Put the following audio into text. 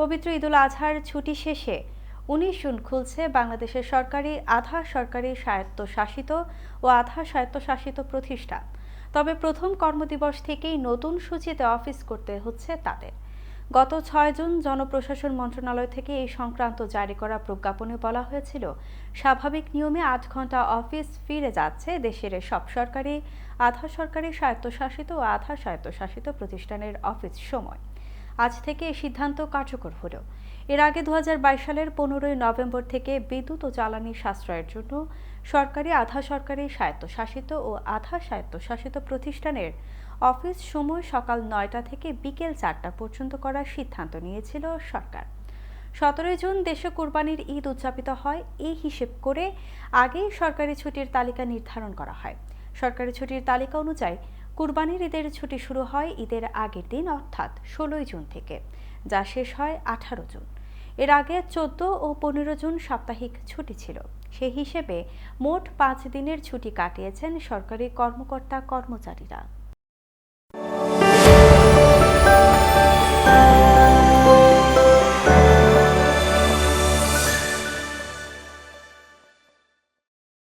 পবিত্র ঈদুল আজহার ছুটি শেষে উনিশ জুন খুলছে বাংলাদেশের সরকারি আধা সরকারি স্বায়ত্তশাসিত ও আধা স্বায়ত্তশাসিত প্রতিষ্ঠান। তবে প্রথম কর্মদিবস থেকেই নতুন সূচিতে অফিস করতে হচ্ছে তাদের। গত ছয় জুন জনপ্রশাসন মন্ত্রণালয় থেকে এই সংক্রান্ত জারি করা প্রজ্ঞাপনে বলা হয়েছিল, স্বাভাবিক নিয়মে আট ঘণ্টা অফিস ফিরে যাচ্ছে দেশের সব সরকারি, আধা সরকারি স্বায়ত্তশাসিত ও আধা স্বায়ত্তশাসিত প্রতিষ্ঠানের অফিস সময়। আজ থেকে এই সিদ্ধান্ত কার্যকর হলো। এর আগে দুহাজার বাইশ সালের পনেরোই নভেম্বর থেকে বিদ্যুৎ ও জ্বালানি সাশ্রয়ের জন্য সরকারি আধা সরকারি স্বায়ত্তশাসিত ও আধা স্বায়ত্তশাসিত প্রতিষ্ঠানের অফিস সময় সকাল নয়টা থেকে বিকেল চারটা পর্যন্ত করার সিদ্ধান্ত নিয়েছিল সরকার। সতেরোই জুন দেশে কোরবানির ঈদ উদযাপিত হয়। এই হিসেব করে আগেই সরকারি ছুটির তালিকা নির্ধারণ করা হয়। সরকারি ছুটির তালিকা অনুযায়ী কুরবানির ঈদের ছুটি শুরু হয় ঈদের আগের দিন, অর্থাৎ ষোলোই জুন থেকে, যা শেষ হয় আঠারো জুন। এর আগে চোদ্দ ও পনেরো জুন সাপ্তাহিক ছুটি ছিল। সেই হিসেবে মোট পাঁচ দিনের ছুটি কাটিয়েছেন সরকারি কর্মকর্তা কর্মচারীরা